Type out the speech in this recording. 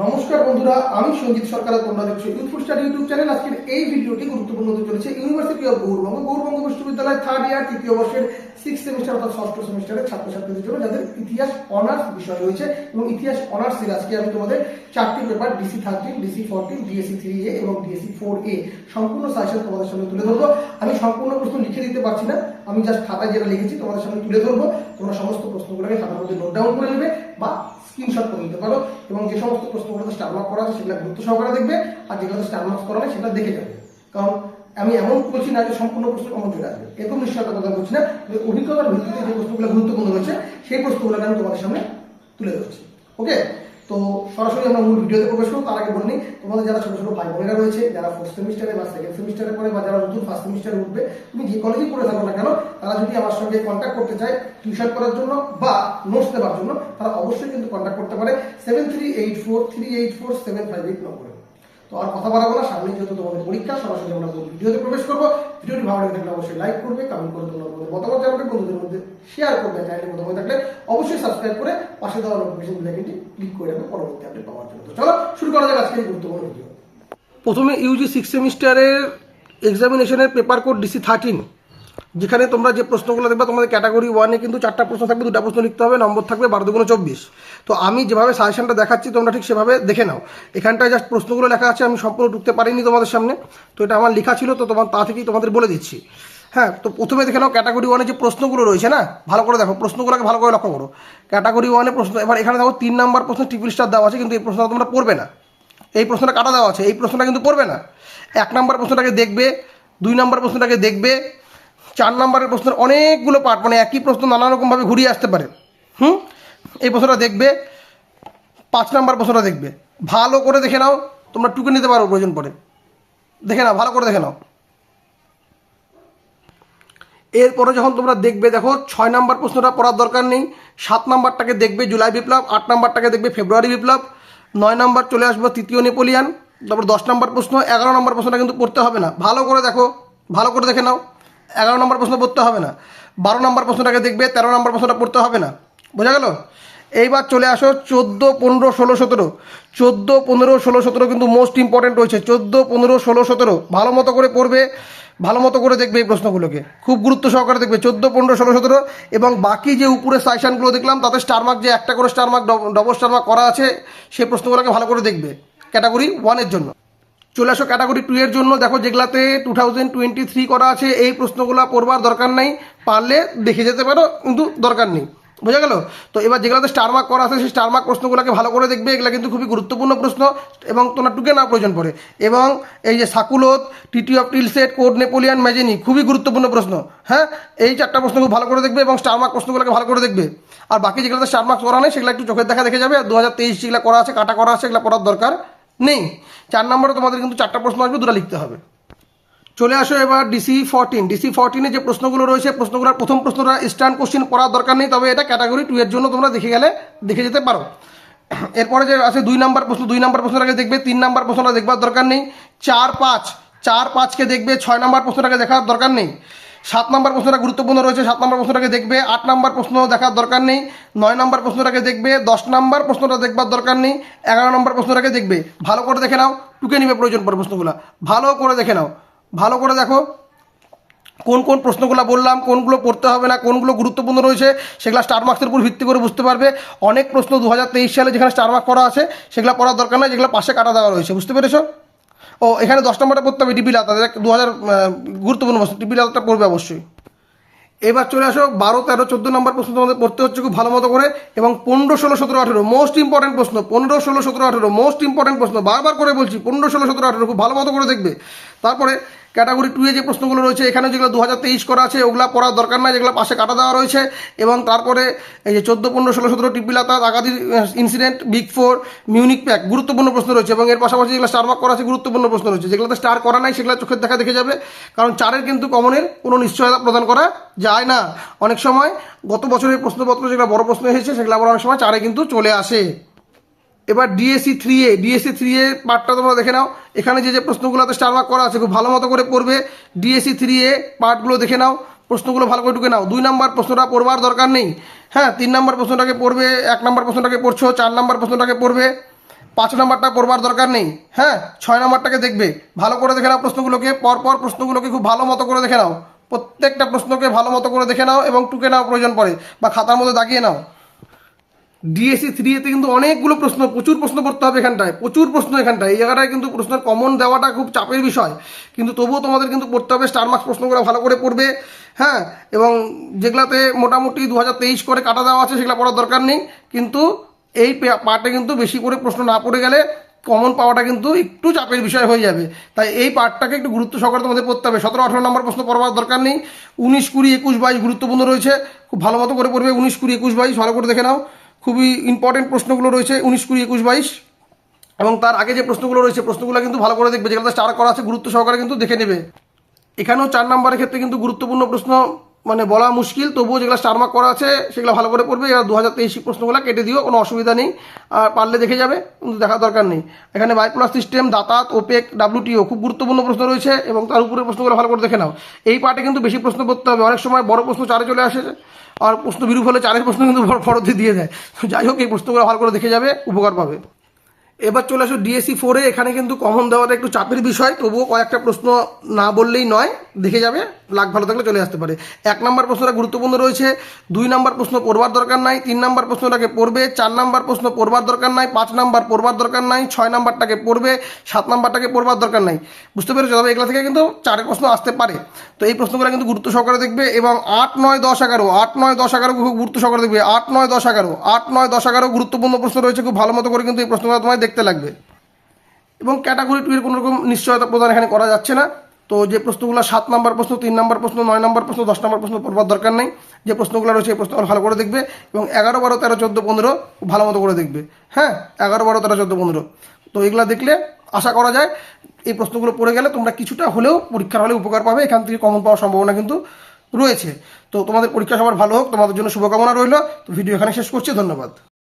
নমস্কার বন্ধুরা, আমি সঞ্জিত সরকার তোমরা দেখছ ইউথফুল ইউটিউব চ্যানেল আজকের এই ভিডিওটি গুরুত্বপূর্ণ হতে চলেছে ইউনিভার্সিটি অফ গৌরবঙ্গ গৌরবঙ্গ বিশ্ববিদ্যালয় থার্ড ইয়ার তৃতীয় বর্ষের সিক্স সেমিস্টার অর্থাৎ ষষ্ঠ সেমিস্টারের ছাত্রছাত্রীদের জন্য যাদের ইতিহাস অনার্স বিষয় রয়েছে এবং ইতিহাস অনার্স এর আজকে আমি তোমাদের চারটি paper DC thirteen DC fourteen DSC three A এবং ডিএসসি ফোর এ সম্পূর্ণ সাজেশন তোমাদের সামনে তুলে ধরবো। আমি সম্পূর্ণ প্রশ্ন লিখে দিতে পারছি না, আমি জাস্ট খাতায় যেটা লিখেছি তোমাদের সামনে তুলে ধরবো। তোমরা সমস্ত প্রশ্নগুলোকে খাতার মধ্যে নোট ডাউন করে নেবে বা স্ক্রিনশট করে নিতে পারো এবং যে সমস্ত প্রশ্নগুলোতে স্টার মার্ক করা আছে সেগুলো গুরুত্ব সহকারে দেখবে আর যেগুলোতে স্টার মার্ক করা নেই সেটা দেখে যাবে। কারণ আমি এমন বলছি না যে সম্পূর্ণ প্রশ্ন কমন চলে আসবে। এরকম নিশ্চয়তা কথা বলছি না। যে অভিজ্ঞতার ভিত্তিতে যে প্রশ্নগুলো গুরুত্বপূর্ণ রয়েছে, সেই প্রশ্নগুলোকে আমি তোমাদের সামনে তুলে ধরছি। ওকে তো সরাসরি আমরা মূল ভিডিওতে প্রবেশ করব, তার আগে বলে নিই, তোমাদের যারা ছোট ছোট ভাই বোনেরা রয়েছে, যারা ফোর্থ সেমিস্টারে বা সেকেন্ড সেমিস্টারে পড়ে, বা যারা নতুন ফার্স্ট সেমিস্টারে উঠবে, তুমি যে কলেজেই পড়ে থাকো না কেন, তারা যদি আমার সঙ্গে কন্ট্যাক্ট করতে চায় টিউশন করার জন্য বা নোটস দেওয়ার জন্য, তারা অবশ্যই কিন্তু কন্ট্যাক্ট করতে পারে seven three eight four three eight four seven five eight নম্বরে তো আর কথা বাড়াবো না সামনে যেহেতু তোমাদের পরীক্ষা, সরাসরি আমরা ভিডিওতে প্রবেশ করব। ভিডিওটি ভালো লেগে থাকলে অবশ্যই লাইক করবে কমেন্ট করে তোমরা তোমাদের মতামত জানাবে বন্ধুদের মধ্যে শেয়ার করবে চ্যানেলের মতামত থাকলে অবশ্যই সাবস্ক্রাইব করে পাশে দেওয়া নোটিফিকেশন বেলাইকনটি ক্লিক করে রাখবে পরবর্তী আপডেট পাওয়ার জন্য। তো চলো, শুরু করা যাক আজকের গুরুত্বপূর্ণ ভিডিও প্রথমে ইউজি সিক্স সেমিস্টারের এক্সামিনেশনের পেপার কোড ডিসি থার্টিন যেখানে তোমরা যে প্রশ্নগুলো দেখবে তোমাদের ক্যাটাগরি ওয়ানে কিন্তু চারটা প্রশ্ন থাকবে, দুটা প্রশ্ন লিখতে হবে, নম্বর থাকবে বারো দুগুণ চব্বিশ। তো আমি যেভাবে সাজেশনটা দেখাচ্ছি, তোমরা ঠিক সেভাবে দেখে নাও। এখানটায় জাস্ট প্রশ্নগুলো লেখা আছে, আমি সম্পূর্ণ ঢুকতে পারিনি তোমাদের সামনে। তো এটা আমার লেখা ছিল, তো তোমার তা থেকেই তোমাদের বলে দিচ্ছি। হ্যাঁ তো প্রথমে দেখে নাও, ক্যাটাগরি ওয়ানে যে প্রশ্নগুলো রয়েছে না, ভালো করে দেখো, প্রশ্নগুলোকে ভালো করে লক্ষ্য করো। ক্যাটাগরি ওয়ানে প্রশ্ন, এবার এখানে দেখো তিন নাম্বার প্রশ্ন ট্রিপল স্টার দেওয়া আছে, কিন্তু এই প্রশ্নটা তোমরা পড়বে না। এই প্রশ্নটা কাটা দেওয়া আছে, এই প্রশ্নটা কিন্তু পড়বে না। এক নম্বর প্রশ্নটাকে দেখবে, দুই নম্বর প্রশ্নটাকে দেখবে চার নম্বরের প্রশ্নের অনেকগুলো পার্ট মানে একই প্রশ্ন নানা রকমভাবে ঘুরিয়ে আসতে পারে। হুম? এই প্রশ্নটা দেখবে, পাঁচ নম্বর প্রশ্নটা দেখবে। ভালো করে দেখে নাও, তোমরা টুকে নিতে পারো প্রয়োজন পড়ে। দেখে নাও, ভালো করে দেখে নাও। এরপরে যখন তোমরা দেখবে, দেখো, ছয় নাম্বার প্রশ্নটা পড়ার দরকার নেই। সাত নাম্বারটাকে দেখবে জুলাই বিপ্লব, আট নাম্বারটাকে দেখবে ফেব্রুয়ারি বিপ্লব, নয় নাম্বার চলে আসব তৃতীয় নেপোলিয়ান, তারপর দশ নাম্বার প্রশ্ন, এগারো নম্বর প্রশ্নটা কিন্তু পড়তে হবে না। ভালো করে দেখো, ভালো করে দেখে নাও। এগারো নম্বর প্রশ্ন পড়তে হবে না। বারো নম্বর প্রশ্নটাকে দেখবে, তেরো নম্বর প্রশ্নটা পড়তে হবে না। বোঝা গেল? এইবার চলে আসো চোদ্দ, পনেরো, ষোলো, সতেরো। চোদ্দ, পনেরো, ষোলো, সতেরো কিন্তু মোস্ট ইম্পর্টেন্ট রয়েছে। চোদ্দ, পনেরো, ষোলো, সতেরো। ভালো মতো করে পড়বে, ভালো মতো করে দেখবে এই প্রশ্নগুলোকে। খুব গুরুত্ব সহকারে দেখবে। চোদ্দ, পনেরো, ষোলো, সতেরো এবং বাকি যে উপরে সাইশানগুলো দেখলাম, তাতে স্টারমার্ক যে একটা করে স্টারমার্ক ডবল স্টারমার্ক করা আছে, সেই প্রশ্নগুলোকে ভালো করে দেখবে। ক্যাটাগরি ওয়ানের জন্য। চলে আসো ক্যাটাগরি টু এর জন্য। দেখো যেগুলাতে টু থাউজেন্ড টোয়েন্টি থ্রি করা আছে, এই প্রশ্নগুলো পড়বার দরকার নেই। পারলে দেখে যেতে পারো, কিন্তু দরকার নেই। বোঝা গেল? তো এবার যেগুলোতে স্টার মার্ক করা আছে, সেই স্টার মার্ক প্রশ্নগুলোকে ভালো করে দেখবে। এগুলো কিন্তু খুবই গুরুত্বপূর্ণ প্রশ্ন এবং তোমার টুকে না প্রয়োজন পড়ে। এবং এই যে সাকুলত TT of Tilsit code Napoleon Mazzini খুবই গুরুত্বপূর্ণ প্রশ্ন। হ্যাঁ? এই চারটা প্রশ্ন খুব ভালো করে দেখবে এবং স্টার মার্ক প্রশ্নগুলোকে ভালো করে দেখবে। আর বাকি যেগুলোতে স্টার মার্কস করা নেই, সেগুলো একটু চোখের দেখা দেখে যাবে। আর দু হাজার তেইশ যেগুলো করা আছে, কাটা করা আছে, সেগুলো পড়ার দরকার। নেই। চার নম্বরে তোমাদের কিন্তু চারটা প্রশ্ন আসবে, দুটো লিখতে হবে। চলে আসো এবার ডিসি ফোরটিন ডিসি ফোরটিনে যে প্রশ্নগুলো রয়েছে, প্রশ্নগুলোর প্রথম প্রশ্নটা স্ট্যান্ড কোশ্চেন পড়ার দরকার নেই, তবে এটা ক্যাটাগরি টু এর জন্য তোমরা দেখে গেলে, দেখে যেতে পারো। এরপরে যে আছে দুই নাম্বার প্রশ্ন, দুই নাম্বার প্রশ্নটাকে দেখবে, তিন নাম্বার প্রশ্নটা দেখবার দরকার নেই, চার পাঁচ। চার পাঁচকে দেখবে, ছয় নাম্বার প্রশ্নটাকে দেখার দরকার নেই। সাত নাম্বার প্রশ্নটা গুরুত্বপূর্ণ রয়েছে, সাত নাম্বার প্রশ্নটাকে দেখবে, আট নাম্বার প্রশ্ন দেখার দরকার নেই, নয় নাম্বার প্রশ্নটাকে দেখবে, দশ নাম্বার প্রশ্নটা দেখবার দরকার নেই, এগারো নাম্বার প্রশ্নটাকে দেখবে। ভালো করে দেখে নাও, টুকে নিবে প্রয়োজন পর প্রশ্নগুলো। ভালো করে দেখে নাও, ভালো করে দেখো কোন কোন প্রশ্নগুলো বললাম, কোনগুলো পড়তে হবে না, কোনগুলো গুরুত্বপূর্ণ রয়েছে, সেগুলো স্টার মার্কসের উপর ভিত্তি করে বুঝতে পারবে। অনেক প্রশ্ন দু হাজার তেইশ সালে যেখানে স্টার মার্ক করা আছে, সেগুলো পড়ার দরকার নয় যেগুলো পাশে কাটা দেওয়া রয়েছে, বুঝতে পেরেছ? ও, এখানে দশ নম্বরটা পড়তে হবে ডিপি লাতা দু হাজার গুরুত্বপূর্ণ প্রশ্ন। ডিপি লাতাটা পড়বে অবশ্যই। এবার চলে আসো, বারো, তেরো, চোদ্দ নম্বর প্রশ্ন তোমাদের পড়তে হচ্ছে খুব ভালো মতো করে, এবং পনেরো, ষোলো, সতেরো, আঠেরো মোস্ট ইম্পর্টেন্ট প্রশ্ন, পনেরো, ষোলো, সতেরো, আঠেরো মোস্ট ইম্পর্টেন্ট প্রশ্ন, বারবার করে বলছি, পনেরো, ষোলো, সতেরো, আঠেরো, খুব ভালো মতো করে দেখবে। তারপরে ক্যাটাগরি টু এ যে প্রশ্নগুলো রয়েছে, এখানে যেগুলো দু হাজার তেইশ করা আছে, ওগুলো পড়ার দরকার নাই, যেগুলো পাশে কাটা দেওয়া রয়েছে। এবং তারপরে এই যে চোদ্দ, পনেরো, ষোলো, সতেরো টিপিলাতা Agadir incident big four Munich pact গুরুত্বপূর্ণ প্রশ্ন রয়েছে। এবং এর পাশাপাশি যেগুলো স্টার মার্ক করা আছে, গুরুত্বপূর্ণ প্রশ্ন রয়েছে। যেগুলোতে স্টার করা নাই, সেগুলো চোখের দেখা দেখে যাবে। কারণ চারের কিন্তু কমনের কোনো নিশ্চয়তা প্রদান করা যায় না। অনেক সময় গত বছরের প্রশ্নপত্র, যেগুলো বড় প্রশ্ন এসেছে সেগুলো আবার অনেক সময় চারে কিন্তু চলে আসে। এবার DSC three A DSC three A পার্টটা তোমরা দেখে নাও। এখানে যে যে প্রশ্নগুলোতে স্টার মার্ক করা আছে, খুব ভালো মতো করে পড়বে। ডিএসসি থ্রি এ পার্টগুলো দেখে নাও। প্রশ্নগুলো ভালো করে ঢুকে নাও। দুই নাম্বার প্রশ্নটা পড়বার দরকার নেই। হ্যাঁ তিন নাম্বার প্রশ্নটাকে পড়বে, এক নাম্বার প্রশ্নটাকে পড়ছো, চার নাম্বার প্রশ্নটাকে পড়বে। পাঁচ নাম্বারটা পড়বার দরকার নেই। হ্যাঁ ছয় নাম্বারটাকে দেখবে। ভালো করে দেখে নাও প্রশ্নগুলোকে। পরপর প্রশ্নগুলোকে খুব ভালো মতো করে দেখে নাও। প্রত্যেকটা প্রশ্নকে ভালো মতো করে দেখে নাও এবং টুকে নাও প্রয়োজন পড়ে বা খাতার মধ্যে দাগিয়ে নাও। ডিএসসি থ্রি এতে কিন্তু অনেকগুলো প্রশ্ন, প্রচুর প্রশ্ন করতে হবে এখানটায়, প্রচুর প্রশ্ন এখানটায়। এই জায়গাটায় কিন্তু প্রশ্নের কমন দেওয়াটা খুব চাপের বিষয়। কিন্তু তবুও তোমাদের কিন্তু পড়তে হবে স্টার মার্কস প্রশ্নগুলো ভালো করে পড়বে হ্যাঁ? এবং যেগুলাতে মোটামুটি দু হাজার তেইশ করে কাটা দেওয়া আছে, সেগুলো পড়ার দরকার নেই। কিন্তু এই পার্টে কিন্তু বেশি করে প্রশ্ন না পড়ে গেলে কমন পাওয়াটা কিন্তু একটু চাপের বিষয় হয়ে যাবে। তাই এই পার্টটাকে একটু গুরুত্ব সহকারে তোমাদের পড়তে হবে। সতেরো, আঠারো নম্বর প্রশ্ন পড়বার দরকার নেই। উনিশ, কুড়ি, একুশ, বাইশ গুরুত্বপূর্ণ রয়েছে। খুব ভালো মতো করে পড়বে, উনিশ, কুড়ি, একুশ, বাইশ, ভালো করে দেখে নাও। খুবই ইম্পর্টেন্ট প্রশ্নগুলো রয়েছে, উনিশ কুড়ি একুশ বাইশ। এবং তার আগে যে প্রশ্নগুলো রয়েছে, প্রশ্নগুলো কিন্তু ভালো করে দেখবে। যেগুলো স্টার করা আছে, গুরুত্ব সহকারে কিন্তু দেখে নেবে। এখানেও চার নম্বরের ক্ষেত্রে কিন্তু গুরুত্বপূর্ণ প্রশ্ন মানে বলা মুশকিল, তবুও যেগুলো স্টার মার্ক করা আছে, সেগুলো ভালো করে পড়বে। এবার দু হাজার তেইশ প্রশ্নগুলো কেটে দিও, কোনো অসুবিধা নেই। আর পারলে দেখে যাবে, কিন্তু দেখার দরকার নেই। এখানে বাইপ্লাস সিস্টেম দাতাত ওপেক ডাব্লিউটিও খুব গুরুত্বপূর্ণ প্রশ্ন রয়েছে এবং তার উপরে প্রশ্নগুলো ভালো করে দেখে নাও। এই পার্টে কিন্তু বেশি প্রশ্ন করতে হবে। অনেক সময় বড় প্রশ্ন চারে চলে আসে আর প্রশ্ন বিরূপ হলে চারের প্রশ্ন কিন্তু ফরতে দিয়ে দেয়। যাই হোক, এই প্রশ্নগুলো ভালো করে দেখে যাবে, উপকার পাবে। এবার চলে আসো ডিএসসি ফোরে এখানে কিন্তু কমন দেওয়াটা একটু চাপের বিষয়, তবুও কয়েকটা প্রশ্ন না বললেই নয়। দেখে যাবে, লাগ ভালো থাকলে চলে আসতে পারে। এক নম্বর প্রশ্নটা গুরুত্বপূর্ণ রয়েছে, দুই নম্বর প্রশ্ন পড়বার দরকার নাই, তিন নম্বর প্রশ্নটাকে পড়বে, চার নম্বর প্রশ্ন পড়বার দরকার নাই, পাঁচ নম্বর পড়বার দরকার নাই, ছয় নম্বরটাকে পড়বে, সাত নম্বরটাকে পড়বার দরকার নাই। বুঝতে পেরেছ? তবে এগুলো থেকে কিন্তু চারের প্রশ্ন আসতে পারে। তো এই প্রশ্নগুলো কিন্তু গুরুত্ব সহকারে দেখবে এবং আট, নয়, দশ, এগারো, আট, নয়, দশ, এগারো খুব গুরুত্ব সহকারে দেখবে। আট, নয়, দশ, এগারো, আট, নয়, দশ, এগারো গুরুত্বপূর্ণ প্রশ্ন রয়েছে, খুব ভালো মতো করে কিন্তু এই প্রশ্নগুলো তোমায় দেখতে লাগবে। এবং ক্যাটাগরি টু এর কোনো রকম নিশ্চয়তা প্রদান এখানে করা যাচ্ছে না। তো যে প্রশ্নগুলো সাত নম্বর প্রশ্ন, তিন নম্বর প্রশ্ন, নয় নম্বর প্রশ্ন, দশ নম্বর প্রশ্ন পড়বার দরকার নেই। যে প্রশ্নগুলো রয়েছে এই প্রশ্নগুলো ভালো করে দেখবে এবং এগারো, বারো, তেরো, চোদ্দ, পনেরো ভালো মতো করে দেখবে। হ্যাঁ এগারো, বারো, তেরো, চোদ্দ, পনেরো। তো এগুলো দেখলে আশা করা যায় এই প্রশ্নগুলো পড়ে গেলে তোমরা কিছুটা হলেও পরীক্ষার হলে উপকার পাবে। এখান থেকে কমন পাওয়ার সম্ভাবনা কিন্তু রয়েছে। তো তোমাদের পরীক্ষা সবার ভালো হোক, তোমাদের জন্য শুভকামনা রইল। তো ভিডিও এখানে শেষ করছি, ধন্যবাদ।